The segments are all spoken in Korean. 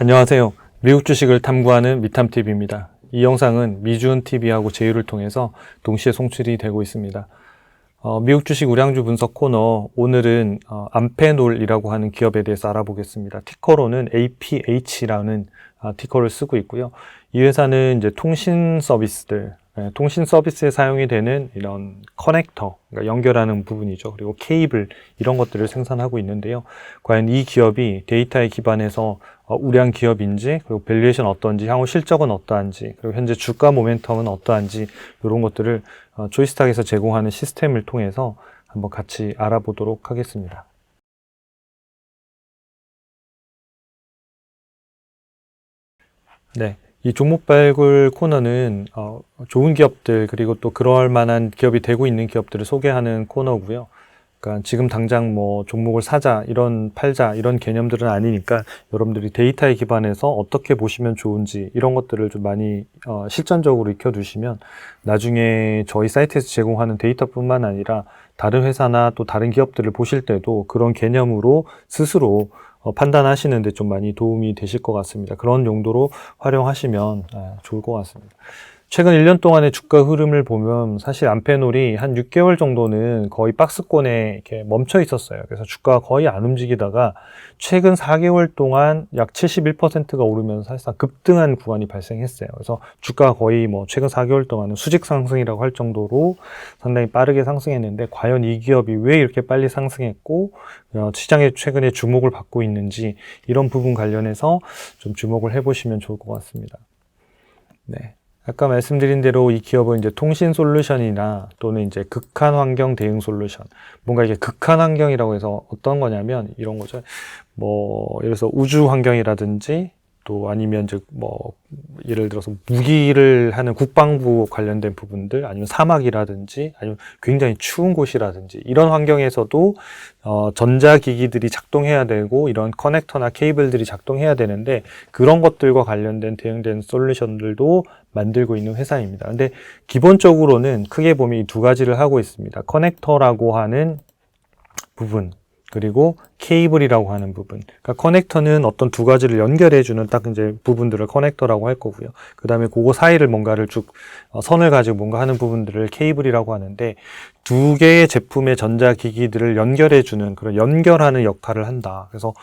안녕하세요. 미국 주식을 탐구하는 미탐TV입니다. 이 영상은 미주은TV하고 제휴를 통해서 동시에 송출이 되고 있습니다. 어, 미국 주식 우량주 분석 코너, 오늘은 어, 암페놀이라고 하는 기업에 대해서 알아보겠습니다. 티커로는 APH라는 아, 티커를 쓰고 있고요. 이 회사는 이제 통신 서비스들, 예, 통신 서비스에 사용이 되는 이런 커넥터, 그러니까 연결하는 부분이죠. 그리고 케이블, 이런 것들을 생산하고 있는데요. 과연 이 기업이 데이터에 기반해서 어, 우량 기업인지, 그리고 밸류에이션 어떤지, 향후 실적은 어떠한지, 그리고 현재 주가 모멘텀은 어떠한지, 이런 것들을 어, 조이스탁에서 제공하는 시스템을 통해서 한번 같이 알아보도록 하겠습니다. 네. 이 종목 발굴 코너는 어, 좋은 기업들 그리고 또 그럴 만한 기업이 되고 있는 기업들을 소개하는 코너고요. 그러니까 지금 당장 뭐 종목을 사자 이런 팔자 이런 개념들은 아니니까 여러분들이 데이터에 기반해서 어떻게 보시면 좋은지 이런 것들을 좀 많이 어, 실전적으로 익혀두시면 나중에 저희 사이트에서 제공하는 데이터뿐만 아니라 다른 회사나 또 다른 기업들을 보실 때도 그런 개념으로 스스로 어, 판단하시는데 좀 많이 도움이 되실 것 같습니다. 그런 용도로 활용하시면 아, 좋을 것 같습니다. 최근 1년 동안의 주가 흐름을 보면 사실 암페놀이 한 6개월 정도는 거의 박스권에 이렇게 멈춰 있었어요. 그래서 주가가 거의 안 움직이다가 최근 4개월 동안 약 71%가 오르면서 사실상 급등한 구간이 발생했어요. 그래서 주가가 거의 뭐 최근 4개월 동안은 수직 상승이라고 할 정도로 상당히 빠르게 상승했는데 과연 이 기업이 왜 이렇게 빨리 상승했고 어, 시장에 최근에 주목을 받고 있는지 이런 부분 관련해서 좀 주목을 해보시면 좋을 것 같습니다. 네. 아까 말씀드린 대로 이 기업은 이제 통신 솔루션이나 또는 이제 극한 환경 대응 솔루션. 뭔가 이게 극한 환경이라고 해서 어떤 거냐면 이런 거죠. 뭐, 예를 들어서 우주 환경이라든지 또 아니면 즉 뭐 예를 들어서 무기를 하는 국방부 관련된 부분들 아니면 사막이라든지 아니면 굉장히 추운 곳이라든지 이런 환경에서도 어 전자기기들이 작동해야 되고 이런 커넥터나 케이블들이 작동해야 되는데 그런 것들과 관련된 대응된 솔루션들도 만들고 있는 회사입니다. 근데 기본적으로는 크게 보면 이 두 가지를 하고 있습니다. 커넥터라고 하는 부분 그리고 케이블이라고 하는 부분. 그러니까 커넥터는 어떤 두 가지를 연결해 주는 딱 이제 부분들을 커넥터라고 할 거고요. 그 다음에 그거 사이를 뭔가를 쭉 어, 선을 가지고 뭔가 하는 부분들을 케이블이라고 하는데 두 개의 제품의 전자 기기들을 연결해 주는 그런 연결하는 역할을 한다. 그래서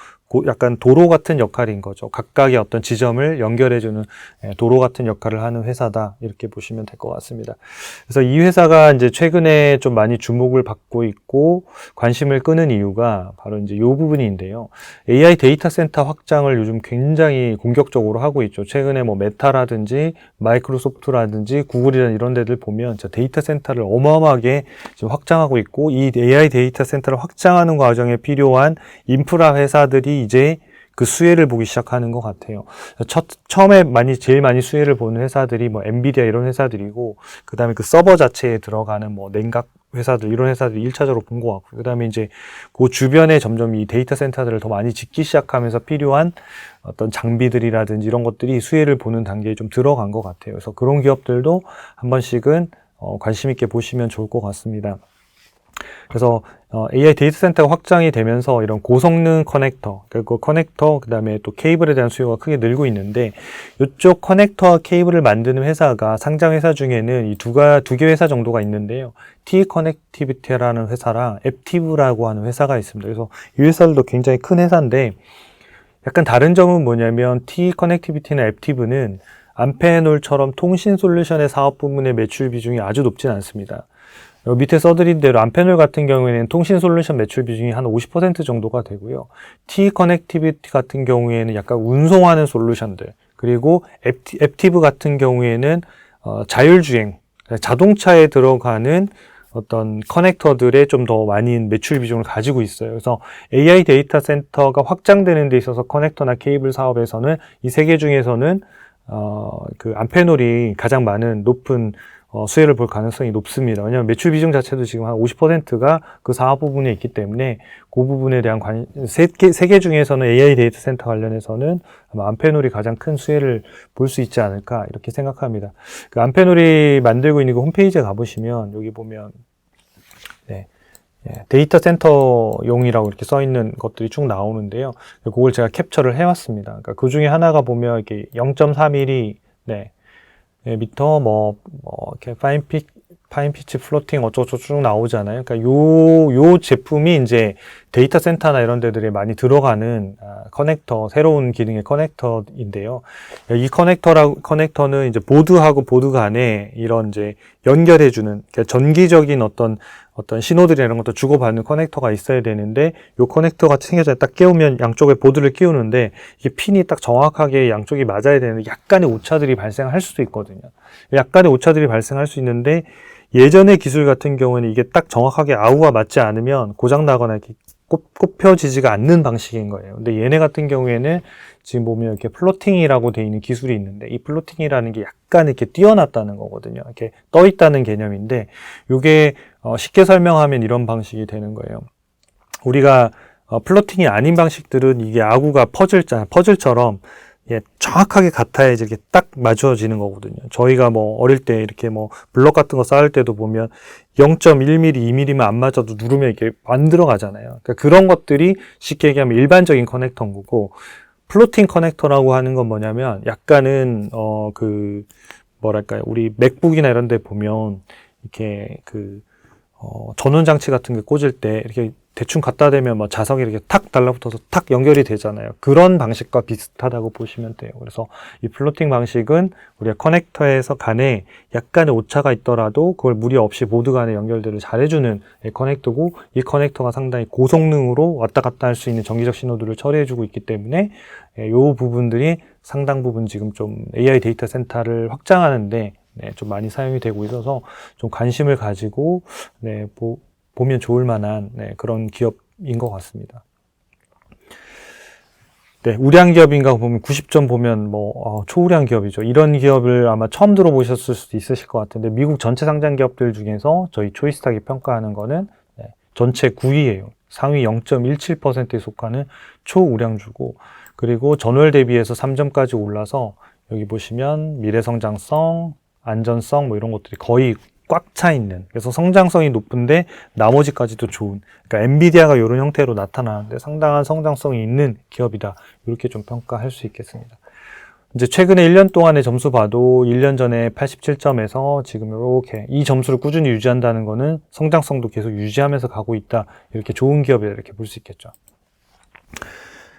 약간 도로 같은 역할인 거죠. 각각의 어떤 지점을 연결해 주는 예, 도로 같은 역할을 하는 회사다. 이렇게 보시면 될 것 같습니다. 그래서 이 회사가 이제 최근에 좀 많이 주목을 받고 있고 관심을 끄는 이유가 바로 이제 이 부분인데요. AI 데이터 센터 확장을 요즘 굉장히 공격적으로 하고 있죠. 최근에 뭐 메타라든지 마이크로소프트라든지 구글이나 이런 데들 보면 데이터 센터를 어마어마하게 지금 확장하고 있고 이 AI 데이터 센터를 확장하는 과정에 필요한 인프라 회사들이 이제 그 수혜를 보기 시작하는 것 같아요. 첫, 처음에 많이, 제일 많이 수혜를 보는 회사들이 뭐 엔비디아 이런 회사들이고, 그 다음에 그 서버 자체에 들어가는 뭐 냉각 회사들, 이런 회사들이 1차적으로 본 것 같고, 그 다음에 이제 그 주변에 점점 이 데이터 센터들을 더 많이 짓기 시작하면서 필요한 어떤 장비들이라든지 이런 것들이 수혜를 보는 단계에 좀 들어간 것 같아요. 그래서 그런 기업들도 한 번씩은 어, 관심 있게 보시면 좋을 것 같습니다. 그래서 어, AI 데이터 센터가 확장이 되면서 이런 고성능 커넥터, 그리고 커넥터, 그 다음에 또 케이블에 대한 수요가 크게 늘고 있는데 이쪽 커넥터와 케이블을 만드는 회사가 상장 회사 중에는 이 두가 두 개 회사 정도가 있는데요. T 커넥티비티라는 회사랑 앱티브라고 하는 회사가 있습니다. 그래서 이 회사들도 굉장히 큰 회사인데 약간 다른 점은 뭐냐면 T 커넥티비티나 앱티브는 암페놀처럼 통신 솔루션의 사업 부문의 매출 비중이 아주 높진 않습니다. 밑에 써드린 대로 암패널 같은 경우에는 통신 솔루션 매출 비중이 한 50% 정도가 되고요. T 커넥티비티 같은 경우에는 약간 운송하는 솔루션들 그리고 앱티브 같은 경우에는 어, 자율주행 자동차에 들어가는 어떤 커넥터들에 좀더 많은 매출 비중을 가지고 있어요. 그래서 AI 데이터 센터가 확장되는 데 있어서 커넥터나 케이블 사업에서는 이 세 개 중에서는 어, 그 암페놀이 가장 많은 높은 어, 수혜를 볼 가능성이 높습니다. 왜냐하면 매출 비중 자체도 지금 한 50%가 그 사업 부분에 있기 때문에 그 부분에 대한 관, 세 개, 세 개 중에서는 AI 데이터 센터 관련해서는 아마 암페놀이 가장 큰 수혜를 볼 수 있지 않을까 이렇게 생각합니다. 그 암페놀이 만들고 있는 그 홈페이지에 가보시면 여기 보면 네. 예, 데이터 센터용이라고 이렇게 써 있는 것들이 쭉 나오는데요. 그걸 제가 캡처를 해왔습니다. 그러니까 그 중에 하나가 보면 이렇게 0.3mm 네, 네, 미터 뭐, 뭐 이렇게 파인 피 파인 피치 플로팅 어쩌고저쩌고 쭉 나오잖아요. 그러니까 요, 요 제품이 이제 데이터 센터나 이런 데들에 많이 들어가는 아, 커넥터, 새로운 기능의 커넥터인데요. 이 커넥터라, 커넥터는 이제 보드하고 보드 간에 이런 이제 연결해주는, 그러니까 전기적인 어떤 어떤 신호들이 이런 것도 주고받는 커넥터가 있어야 되는데 요 커넥터가 생겨져 딱 끼우면 양쪽에 보드를 끼우는데 이게 핀이 딱 정확하게 양쪽이 맞아야 되는데 약간의 오차들이 발생할 수도 있거든요. 약간의 오차들이 발생할 수 있는데 예전의 기술 같은 경우는 이게 딱 정확하게 아우와 맞지 않으면 고장 나거나 이렇게 꼽, 꼽혀지지가 않는 방식인 거예요. 근데 얘네 같은 경우에는 지금 보면 이렇게 플로팅이라고 돼 있는 기술이 있는데 이 플로팅이라는 게 약간 이렇게 뛰어났다는 거거든요. 이렇게 떠 있다는 개념인데 이게 어, 쉽게 설명하면 이런 방식이 되는 거예요. 우리가 어, 플로팅이 아닌 방식들은 이게 아구가 퍼즐자, 퍼즐처럼 예, 정확하게 같아야지 이렇게 딱 맞춰지는 거거든요. 저희가 뭐 어릴 때 이렇게 뭐 블럭 같은 거 쌓을 때도 보면 0.1mm, 2mm만 안 맞아도 누르면 이렇게 안 들어가잖아요. 그러니까 그런 것들이 쉽게 얘기하면 일반적인 커넥터인 거고 플로팅 커넥터라고 하는 건 뭐냐면 약간은 어 그 뭐랄까요 우리 맥북이나 이런 데 보면 이렇게 그 어, 전원 장치 같은 게 꽂을 때 이렇게 대충 갖다 대면 뭐 자석이 이렇게 탁 달라붙어서 탁 연결이 되잖아요. 그런 방식과 비슷하다고 보시면 돼요. 그래서 이 플로팅 방식은 우리가 커넥터에서 간에 약간의 오차가 있더라도 그걸 무리 없이 모두 간에 연결들을 잘해주는 커넥터고 이 커넥터가 상당히 고성능으로 왔다 갔다 할 수 있는 전기적 신호들을 처리해주고 있기 때문에 이 부분들이 상당 부분 지금 좀 AI 데이터 센터를 확장하는데 네, 좀 많이 사용이 되고 있어서 좀 관심을 가지고 네, 보, 보면 좋을 만한 네, 그런 기업인 것 같습니다. 네, 우량 기업인가 보면 90점 보면 뭐 어, 초우량 기업이죠. 이런 기업을 아마 처음 들어보셨을 수도 있으실 것 같은데 미국 전체 상장 기업들 중에서 저희 초이스탁이 평가하는 거는 네, 전체 9위예요. 상위 0.17%에 속하는 초우량주고 그리고 전월 대비해서 3점까지 올라서 여기 보시면 미래 성장성, 안전성 뭐 이런 것들이 거의 꽉 차 있는. 그래서 성장성이 높은데 나머지까지도 좋은. 그러니까 엔비디아가 이런 형태로 나타나는데 상당한 성장성이 있는 기업이다. 이렇게 좀 평가할 수 있겠습니다. 이제 최근에 1년 동안의 점수 봐도 1년 전에 87점에서 지금 이렇게 이 점수를 꾸준히 유지한다는 거는 성장성도 계속 유지하면서 가고 있다. 이렇게 좋은 기업이다. 이렇게 볼 수 있겠죠.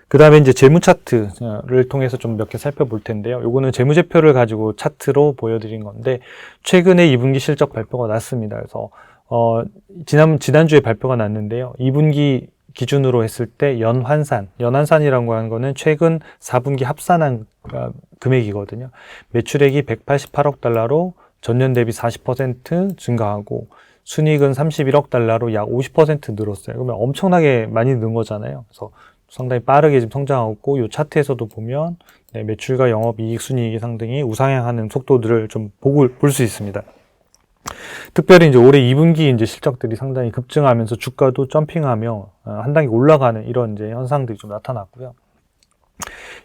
그 다음에 이제 재무 차트를 통해서 좀 몇 개 살펴볼 텐데요. 요거는 재무제표를 가지고 차트로 보여드린 건데, 최근에 2분기 실적 발표가 났습니다. 그래서, 어, 지난, 지난주에 발표가 났는데요. 2분기 기준으로 했을 때 연환산, 연환산이라고 하는 거는 최근 4분기 합산한 어, 금액이거든요. 매출액이 188억 달러로 전년 대비 40% 증가하고, 순이익은 31억 달러로 약 50% 늘었어요. 그러면 엄청나게 많이 는 거잖아요. 그래서 상당히 빠르게 지금 성장하고 있고 이 차트에서도 보면 네, 매출과 영업 이익, 순이익이 상당히 우상향하는 속도들을 좀 보고 볼 수 있습니다. 특별히 이제 올해 2분기 이제 실적들이 상당히 급증하면서 주가도 점핑하며 어, 한 단계 올라가는 이런 이제 현상들이 좀 나타났고요.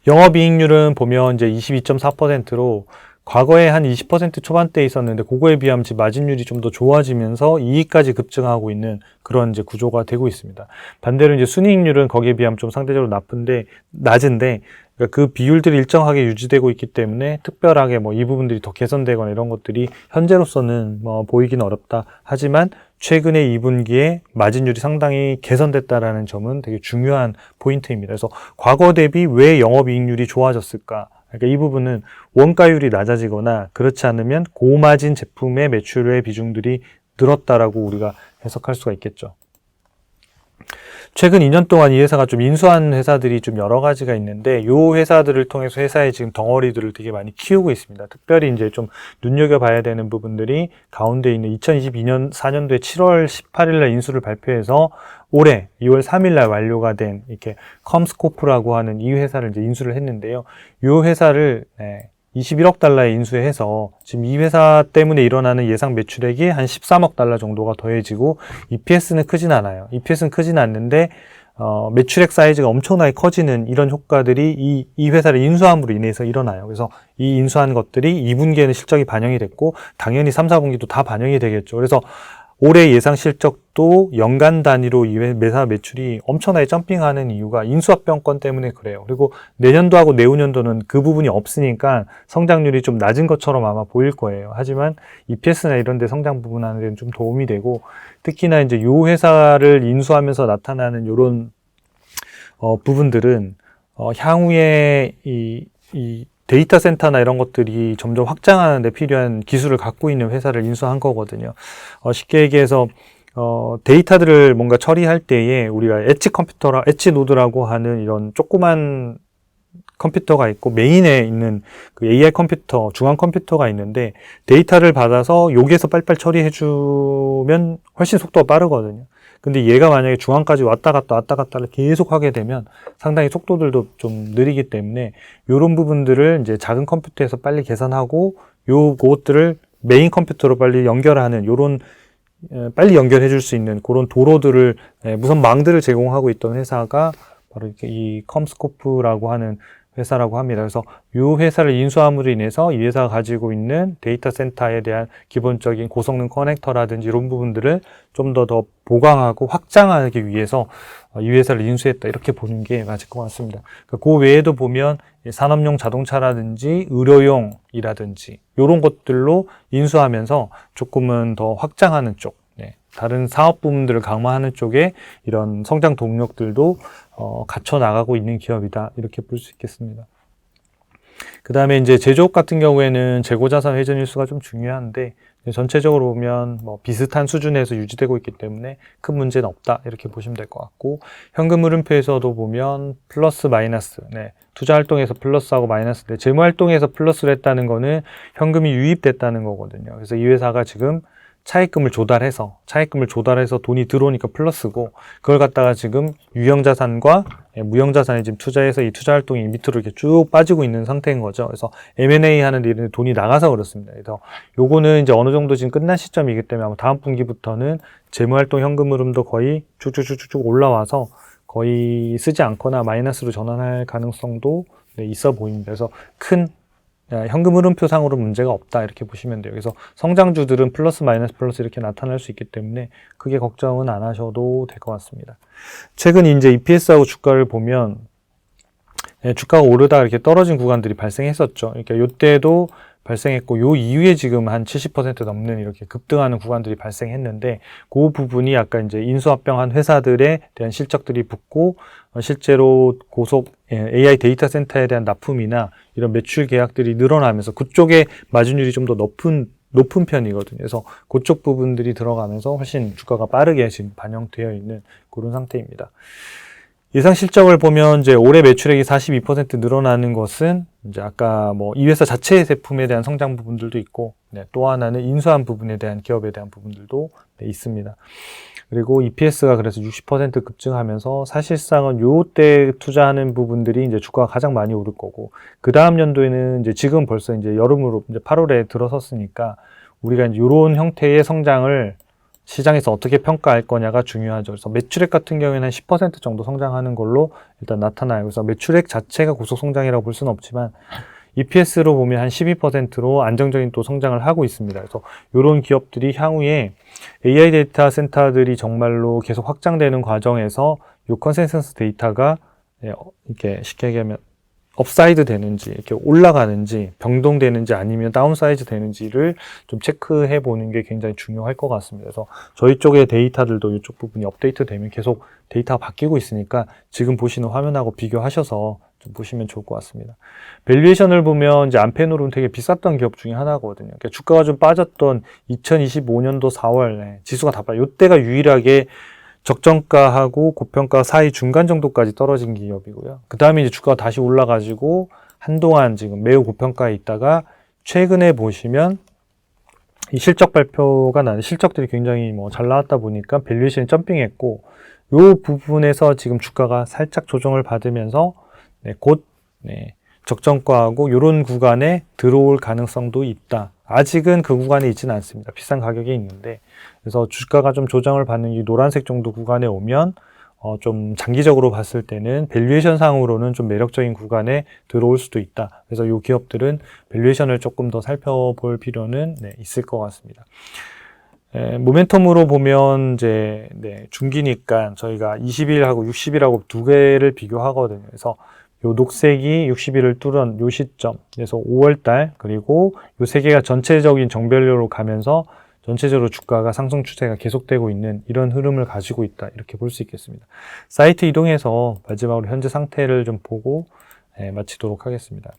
영업이익률은 보면 이제 22.4%로 과거에 한 20% 초반대에 있었는데 그거에 비하면 지금 마진율이 좀 더 좋아지면서 이익까지 급증하고 있는 그런 이제 구조가 되고 있습니다. 반대로 이제 순이익률은 거기에 비하면 좀 상대적으로 나쁜데 낮은데 그러니까 그 비율들이 일정하게 유지되고 있기 때문에 특별하게 뭐 이 부분들이 더 개선되거나 이런 것들이 현재로서는 뭐 보이기는 어렵다. 하지만 최근에 2분기에 마진율이 상당히 개선됐다라는 점은 되게 중요한 포인트입니다. 그래서 과거 대비 왜 영업이익률이 좋아졌을까? 그러니까 이 부분은 원가율이 낮아지거나 그렇지 않으면 고마진 제품의 매출의 비중들이 늘었다라고 우리가 해석할 수가 있겠죠. 최근 2년 동안 이 회사가 좀 인수한 회사들이 좀 여러 가지가 있는데 이 회사들을 통해서 회사의 지금 덩어리들을 되게 많이 키우고 있습니다. 특별히 이제 좀 눈여겨 봐야 되는 부분들이 가운데 있는 2022년 4년도에 7월 18일 날 인수를 발표해서 올해 2월 3일 날 완료가 된 이렇게 컴스코프라고 하는 이 회사를 이제 인수를 했는데요. 이 회사를 네, 21억 달러에 인수해서 지금 이 회사 때문에 일어나는 예상 매출액이 한 13억 달러 정도가 더해지고 EPS는 크진 않아요. EPS는 크진 않는데 어, 매출액 사이즈가 엄청나게 커지는 이런 효과들이 이, 이 회사를 인수함으로 인해서 일어나요. 그래서 이 인수한 것들이 2분기에는 실적이 반영이 됐고 당연히 3, 4분기도 다 반영이 되겠죠. 그래서 올해 예상 실적도 연간 단위로 매사 매출이 엄청나게 점핑하는 이유가 인수합병권 때문에 그래요. 그리고 내년도하고 내후년도는 그 부분이 없으니까 성장률이 좀 낮은 것처럼 아마 보일 거예요. 하지만 EPS나 이런 데 성장 부분 하는 데는 좀 도움이 되고 특히나 이제 요 회사를 인수하면서 나타나는 요런 어, 부분들은 어, 향후에 이, 이 데이터 센터나 이런 것들이 점점 확장하는 데 필요한 기술을 갖고 있는 회사를 인수한 거거든요. 어, 쉽게 얘기해서 어, 데이터들을 뭔가 처리할 때에 우리가 엣지 컴퓨터라, 엣지 노드라고 하는 이런 조그만 컴퓨터가 있고 메인에 있는 그 AI 컴퓨터, 중앙 컴퓨터가 있는데 데이터를 받아서 여기에서 빨리빨리 처리해 주면 훨씬 속도가 빠르거든요. 근데 얘가 만약에 중앙까지 왔다 갔다 왔다 갔다를 계속 하게 되면 상당히 속도들도 좀 느리기 때문에 이런 부분들을 이제 작은 컴퓨터에서 빨리 계산하고 요것들을 메인 컴퓨터로 빨리 연결하는 요런 에, 빨리 연결해 줄 수 있는 그런 도로들을 에, 무선 망들을 제공하고 있던 회사가 바로 이 컴스코프라고 하는 회사라고 합니다. 그래서 이 회사를 인수함으로 인해서 이 회사가 가지고 있는 데이터 센터에 대한 기본적인 고성능 커넥터라든지 이런 부분들을 좀 더더 보강하고 확장하기 위해서 어, 이 회사를 인수했다 이렇게 보는 게 맞을 것 같습니다. 그그 외에도 보면 이 산업용 자동차라든지 의료용이라든지 이런 것들로 인수하면서 조금은 더 확장하는 쪽, 네, 다른 사업 부분들을 강화하는 쪽에 이런 성장 동력들도 어, 갖춰 나가고 있는 기업이다. 이렇게 볼 수 있겠습니다. 그 다음에 이제 제조업 같은 경우에는 재고자산 회전 일수가 좀 중요한데 전체적으로 보면 뭐 비슷한 수준에서 유지되고 있기 때문에 큰 문제는 없다. 이렇게 보시면 될 것 같고 현금 흐름표에서도 보면 플러스 마이너스. 네, 투자 활동에서 플러스하고 마이너스인데 재무 활동에서 플러스를 했다는 거는 현금이 유입됐다는 거거든요. 그래서 이 회사가 지금 차입금을 조달해서 차입금을 조달해서 돈이 들어오니까 플러스고 그걸 갖다가 지금 유형자산과 예, 무형자산에 지금 투자해서 이 투자 활동이 밑으로 이렇게 쭉 빠지고 있는 상태인 거죠. 그래서 M&A 하는 일은 돈이 나가서 그렇습니다. 그래서 요거는 이제 어느 정도 지금 끝난 시점이기 때문에 아마 다음 분기부터는 재무활동 현금 흐름도 거의 쭉쭉쭉쭉 올라와서 거의 쓰지 않거나 마이너스로 전환할 가능성도 네, 있어 보입니다. 그래서 큰 야, 현금 흐름표상으로 문제가 없다 이렇게 보시면 돼요. 그래서 성장주들은 플러스 마이너스 플러스 이렇게 나타날 수 있기 때문에 크게 걱정은 안 하셔도 될 것 같습니다. 최근 이제 EPS하고 주가를 보면 예, 주가가 오르다 이렇게 떨어진 구간들이 발생했었죠. 그러니까 요때도 발생했고 요 이후에 지금 한 70% 넘는 이렇게 급등하는 구간들이 발생했는데 그 부분이 아까 이제 인수합병한 회사들에 대한 실적들이 붙고 어, 실제로 고속 예, AI 데이터 센터에 대한 납품이나 이런 매출 계약들이 늘어나면서 그쪽에 마진율이 좀 더 높은 높은 편이거든요. 그래서 그쪽 부분들이 들어가면서 훨씬 주가가 빠르게 지금 반영되어 있는 그런 상태입니다. 예상 실적을 보면 이제 올해 매출액이 42% 늘어나는 것은 이제 아까 뭐 이 회사 자체의 제품에 대한 성장 부분들도 있고 네, 또 하나는 인수한 부분에 대한 기업에 대한 부분들도 네, 있습니다. 그리고 EPS가 그래서 60% 급증하면서 사실상은 요때 투자하는 부분들이 이제 주가가 가장 많이 오를 거고 그 다음 연도에는 이제 지금 벌써 이제 여름으로 이제 8월에 들어섰으니까 우리가 이제 요런 형태의 성장을 시장에서 어떻게 평가할 거냐가 중요하죠. 그래서 매출액 같은 경우에는 한10% 정도 성장하는 걸로 일단 나타나요. 그래서 매출액 자체가 고속 성장이라고 볼 수는 없지만 EPS로 보면 한 12%로 안정적인 또 성장을 하고 있습니다. 그래서 이런 기업들이 향후에 AI 데이터 센터들이 정말로 계속 확장되는 과정에서 이 컨센서스 데이터가 예, 어, 이렇게 쉽게 얘기하면 업사이드 되는지 이렇게 올라가는지 변동되는지 아니면 다운사이즈 되는지를 좀 체크해 보는 게 굉장히 중요할 것 같습니다. 그래서 저희 쪽의 데이터들도 이쪽 부분이 업데이트 되면 계속 데이터가 바뀌고 있으니까 지금 보시는 화면하고 비교하셔서 좀 보시면 좋을 것 같습니다. 밸류에이션을 보면 이제 안펜으로는 되게 비쌌던 기업 중에 하나거든요. 그러니까 주가가 좀 빠졌던 2025년도 4월 에 지수가 다 빠져. 이때가 유일하게 적정가하고 고평가 사이 중간 정도까지 떨어진 기업이고요. 그 다음에 이제 주가가 다시 올라가지고 한동안 지금 매우 고평가에 있다가 최근에 보시면 이 실적 발표가 나는 실적들이 굉장히 뭐 잘 나왔다 보니까 밸류에이션이 점핑했고 요 부분에서 지금 주가가 살짝 조정을 받으면서 네, 곧 네, 적정가하고 이런 구간에 들어올 가능성도 있다. 아직은 그 구간에 있지는 않습니다. 비싼 가격에 있는데 그래서 주가가 좀 조정을 받는 이 노란색 정도 구간에 오면 어, 좀 장기적으로 봤을 때는 밸류에이션 상으로는 좀 매력적인 구간에 들어올 수도 있다. 그래서 이 기업들은 밸류에이션을 조금 더 살펴볼 필요는 네, 있을 것 같습니다. 에, 모멘텀으로 보면 이제 네, 중기니까 저희가 20일하고 60일하고 두 개를 비교하거든요. 그래서 요 녹색이 60일을 뚫은 요 시점, 그래서 5월달 그리고 요 세 개가 전체적인 정별료로 가면서 전체적으로 주가가 상승 추세가 계속되고 있는 이런 흐름을 가지고 있다 이렇게 볼 수 있겠습니다. 사이트 이동해서 마지막으로 현재 상태를 좀 보고 예, 마치도록 하겠습니다.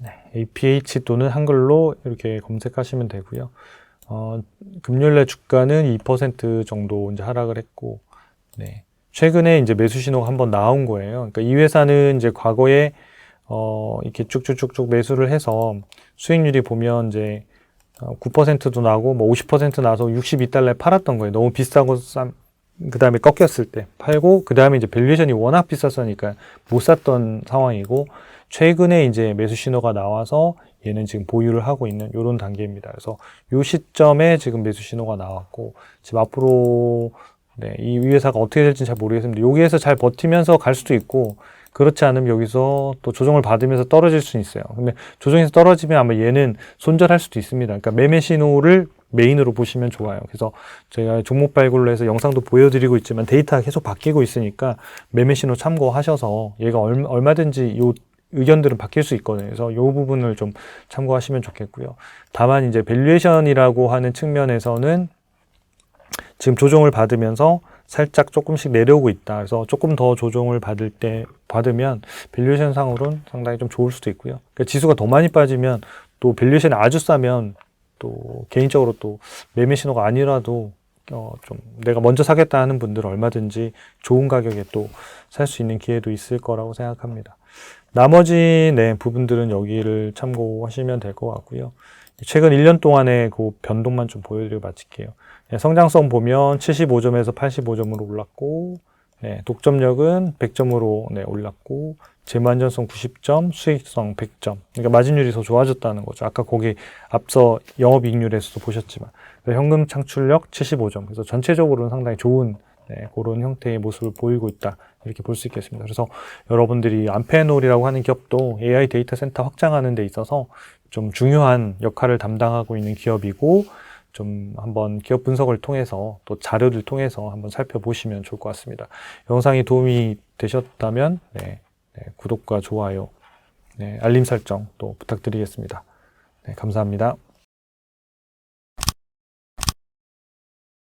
네, APH 또는 한글로 이렇게 검색하시면 되고요. 어, 금요일날 주가는 2% 정도 이제 하락을 했고, 네. 최근에 이제 매수 신호가 한번 나온 거예요. 그러니까 이 회사는 이제 과거에 어, 이렇게 쭉쭉쭉쭉 매수를 해서 수익률이 보면 이제 어, 9%도 나고 뭐 50% 나서 62달러에 팔았던 거예요. 너무 비싸고 싼, 그 다음에 꺾였을 때 팔고, 그 다음에 이제 밸류에이션이 워낙 비쌌으니까 못 샀던 상황이고, 최근에 이제 매수 신호가 나와서 얘는 지금 보유를 하고 있는 이런 단계입니다. 그래서 이 시점에 지금 매수 신호가 나왔고, 지금 앞으로 네, 이 회사가 어떻게 될지는 잘 모르겠습니다. 여기에서 잘 버티면서 갈 수도 있고, 그렇지 않으면 여기서 또 조정을 받으면서 떨어질 수는 있어요. 근데 조정에서 떨어지면 아마 얘는 손절할 수도 있습니다. 그러니까 매매 신호를 메인으로 보시면 좋아요. 그래서 제가 종목 발굴로 해서 영상도 보여드리고 있지만 데이터가 계속 바뀌고 있으니까 매매 신호 참고하셔서 얘가 얼, 얼마든지 요 의견들은 바뀔 수 있거든요. 그래서 이 부분을 좀 참고하시면 좋겠고요. 다만 이제 밸류에이션이라고 하는 측면에서는 지금 조정을 받으면서 살짝 조금씩 내려오고 있다. 그래서 조금 더 조정을 받을 때 받으면 밸류에이션 상으로는 상당히 좀 좋을 수도 있고요. 그러니까 지수가 더 많이 빠지면 또 밸류에이션이 아주 싸면 또 개인적으로 또 매매 신호가 아니라도 어 좀 내가 먼저 사겠다 하는 분들은 얼마든지 좋은 가격에 또 살 수 있는 기회도 있을 거라고 생각합니다. 나머지 네 부분들은 여기를 참고하시면 될 것 같고요. 최근 1년 동안의 그 변동만 좀 보여드리고 마칠게요. 네, 성장성 보면 75점에서 85점으로 올랐고, 네, 독점력은 100점으로 네, 올랐고, 재무안전성 90점, 수익성 100점. 그러니까 마진율이 더 좋아졌다는 거죠. 아까 거기 앞서 영업이익률에서도 보셨지만 현금 창출력 75점. 그래서 전체적으로는 상당히 좋은 네, 그런 형태의 모습을 보이고 있다. 이렇게 볼 수 있겠습니다. 그래서 여러분들이 암페놀이라고 하는 기업도 AI 데이터 센터 확장하는 데 있어서 좀 중요한 역할을 담당하고 있는 기업이고 좀 한번 기업 분석을 통해서 또 자료를 통해서 한번 살펴보시면 좋을 것 같습니다. 영상이 도움이 되셨다면 네, 네, 구독과 좋아요, 네, 알림 설정 또 부탁드리겠습니다. 네, 감사합니다.